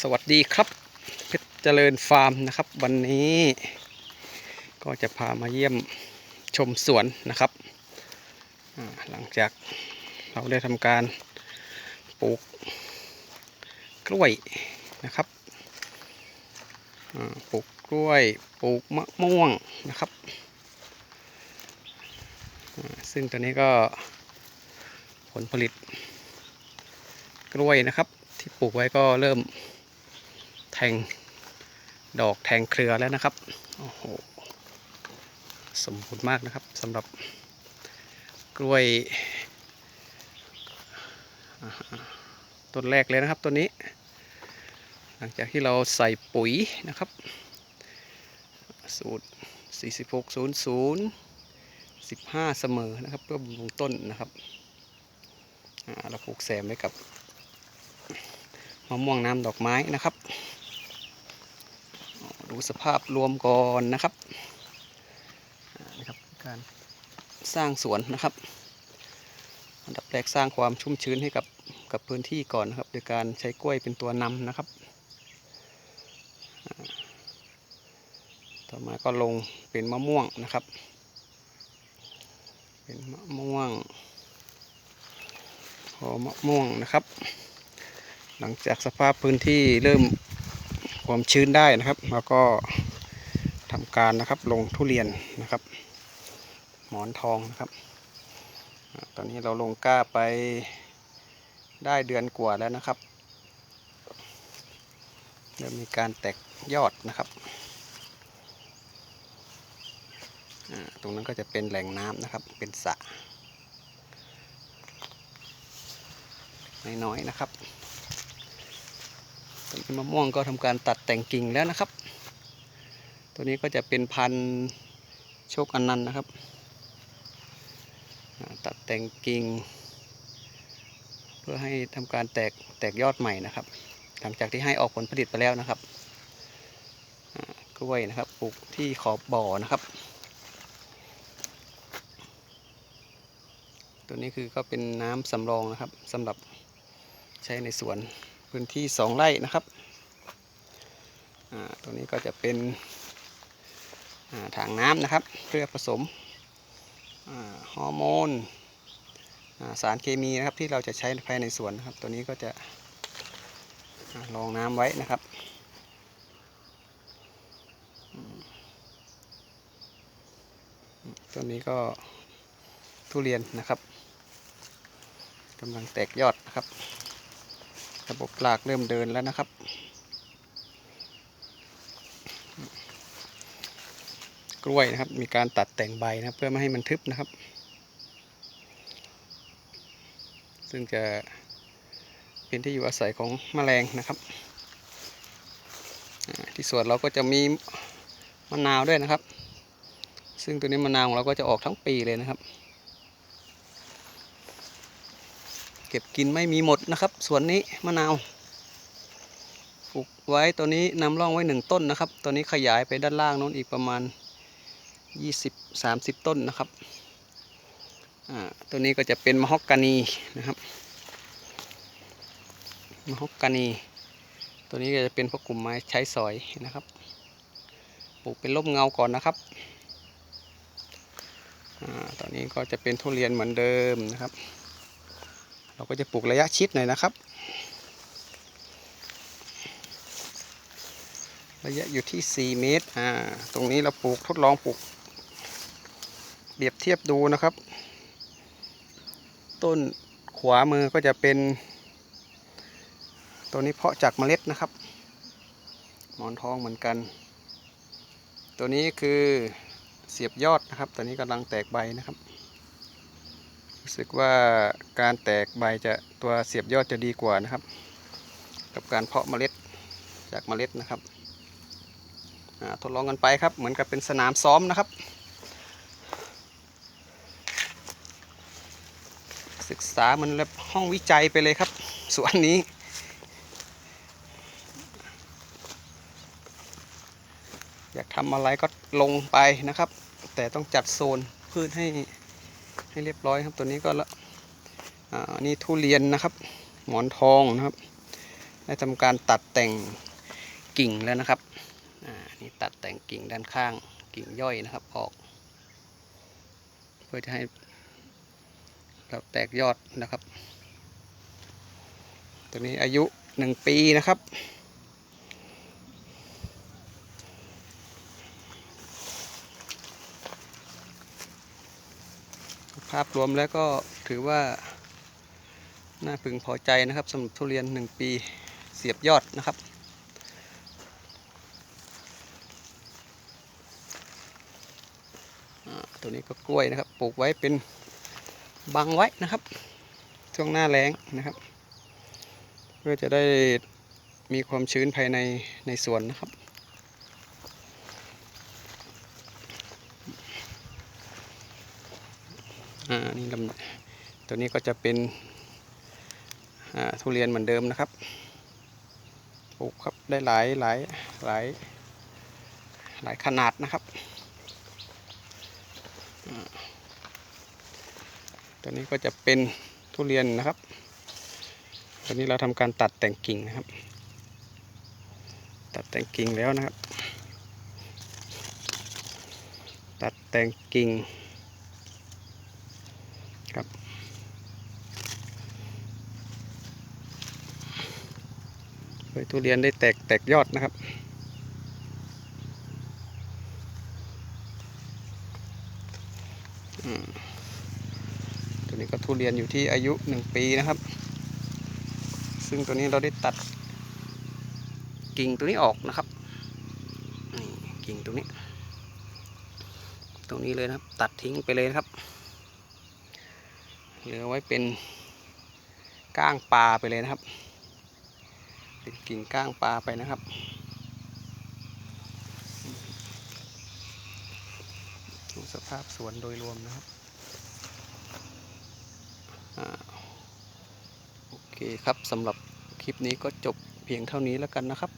สวัสดีครับเพชรเจริญฟาร์มนะครับ วันนี้ ก็จะพามาเยี่ยมชมสวนนะครับ หลังจากเราได้ทำการปลูกกล้วยนะครับปลูกกล้วยปลูกมะม่วงนะครับ ซึ่งตอนนี้ก็ผลผลิตกล้วยนะครับ ที่ปลูกไว้ก็เริ่มแทงดอกแทงเครือแล้วนะครับ โอ้โห สมบูรณ์มากนะครับสำหรับกล้วยต้นแรกเลยนะครับต้นนี้ หลังจากที่เราใส่ปุ๋ยนะครับ สูตร 4600 15 เสมอนะครับ เพื่อบำรุงต้นนะครับเราปลูกแซมไว้กับ มะม่วงน้ำดอกไม้นะครับ ดูสภาพรวมก่อนนะครับอ่านะครับการสร้างสวนนะครับ อันดับแรกสร้างความชุ่มชื้นให้กับกับพื้นที่ก่อนนะครับ โดยการใช้กล้วยเป็นตัวนำนะครับ ต่อมาก็ลงเป็นมะม่วงนะครับ เป็นมะม่วงพอมะม่วงนะครับ หลังจากสภาพพื้นที่เริ่มความชื้นได้นะครับ แล้วก็ทำการนะครับลงทุเรียนนะครับ หมอนทองนะครับ ตอนนี้เราลงกล้าไปได้เดือนกว่าแล้วนะครับเริ่มมีการแตกยอดนะครับ ตรงนั้นก็จะเป็นแหล่งน้ำนะครับ เป็นสระน้อยๆนะครับ ต้นมะม่วงก็ทำการตัดแต่งกิ่งแล้วนะครับ ตัวนี้ก็จะเป็นพันธุ์โชคอนันต์นะครับ ตัดแต่งกิ่ง เพื่อให้ทำการแตกแตกยอดใหม่นะครับ หลังจากที่ให้ออกผลผลิตไปแล้วนะครับกล้วยนะครับปลูกที่ขอบบ่อนะครับ ตัวนี้คือก็เป็นน้ำสำรองนะครับสำหรับใช้ในสวน พื้นที่สองไร่นะครับตรงนี้ก็จะเป็นถังน้ำนะครับ เพื่อผสมฮอร์โมนสารเคมีนะครับที่เราจะใช้ภายในสวนนะครับ ตัวนี้ก็จะรองน้ำไว้นะครับตัวนี้ก็ทุเรียนนะครับกำลังแตกยอดนะครับ ระบบรากเริ่มเดินแล้วนะครับ กล้วยนะครับ มีการตัดแต่งใบนะเพื่อไม่ให้มันทึบนะครับ ซึ่งจะเป็นที่อยู่อาศัยของแมลงนะครับ ที่สวนเราก็จะมีมะนาวด้วยนะครับ ซึ่งตัวนี้มะนาวของเราก็จะออกทั้งปีเลยนะครับ เก็บกินไม่มีหมดนะครับสวนนี้มะนาวปลูกไว้ตัวนี้นำร่องไว้หนึ่งต้นนะครับตัวนี้ขยายไปด้านล่างโน้นอีกประมาณ 20-30 ต้นนะครับตัวนี้ก็จะเป็นมะฮอกกานีนะครับมะฮอกกานี ตัวนี้ก็จะเป็นพวกกลุ่มไม้ใช้สอยนะครับ ปลูกเป็นร่มเงาก่อนนะครับอตอนนี้ก็จะเป็นทุเรียนเหมือนเดิมนะครับ เราก็จะปลูกระยะชิดหน่อยนะครับ ระยะอยู่ที่ 4 เมตรอ่าตรงนี้เราปลูกทดลองปลูกเปรียบเทียบดูนะครับ ต้นขวามือก็จะเป็น ตัวนี้เพาะจากเมล็ดนะครับ หมอนทองเหมือนกัน ตัวนี้คือเสียบยอดนะครับ ตัวนี้กำลังแตกใบนะครับ รู้สึกว่าการแตกใบจะตัวเสียบยอดจะดีกว่านะครับ กับการเพาะเมล็ดจากเมล็ดนะครับทดลองกันไปครับ เหมือนกับเป็นสนามซ้อมนะครับศึกษาเหมันแบบห้องวิจัยไปเลยครับสวนนี้ อยากทำอะไรก็ลงไปนะครับ แต่ต้องจัดโซนพืชให้ ให้เรียบร้อยครับ ตัวนี้ก็ละอ่านี่ทุเรียนนะครับ หมอนทองนะครับได้ทำการตัดแต่งกิ่งแล้วนะครับนี่ตัดแต่งกิ่งด้านข้างกิ่งย่อยนะครับออก เพื่อจะให้เราแตกยอดนะครับ ตัวนี้อายุหนึ่งปีนะครับาพรวมแล้วก็ถือว่า น่าพึงพอใจนะครับสำหรับทุเรียนหนึ่งปีเสียบยอดนะครับ ตัวนี้ก็กล้วยนะครับ ปลูกไว้เป็นบังไว้นะครับ ช่วงหน้าแล้งนะครับ เพื่อจะได้มีความชื้นภายในในสวนนะครับ อ่านี่ลำตัวนี้ก็จะเป็นอ่าทุเรียนเหมือนเดิมนะครับปลูกครับได้หลายหลายหลายหลายขนาดนะครับ ตัวนี้ก็จะเป็นทุเรียนนะครับ ตัวนี้เราทำการตัดแต่งกิ่งนะครับ ตัดแต่งกิ่งแล้วนะครับ ตัดแต่งกิ่ง ครับเพื่อทุเรียนได้แตกแตกยอดนะครับ ตัวนี้ก็ทุเรียนอยู่ที่อายุหนึ่งปีนะครับ ซึ่งตัวนี้เราได้ตัดกิ่งตัวนี้ออกนะครับนี่กิ่งตรงนี้ ตรงนี้เลยนะครับ ตัดทิ้งไปเลยนะครับ เหลือไว้เป็นก้างปลาไปเลยนะครับ เป็นกิ่งก้างปลาไปนะครับ ดูสภาพสวนโดยรวมนะครับอโอเคครับสำหรับคลิปนี้ก็จบเพียงเท่านี้แล้วกันนะครับ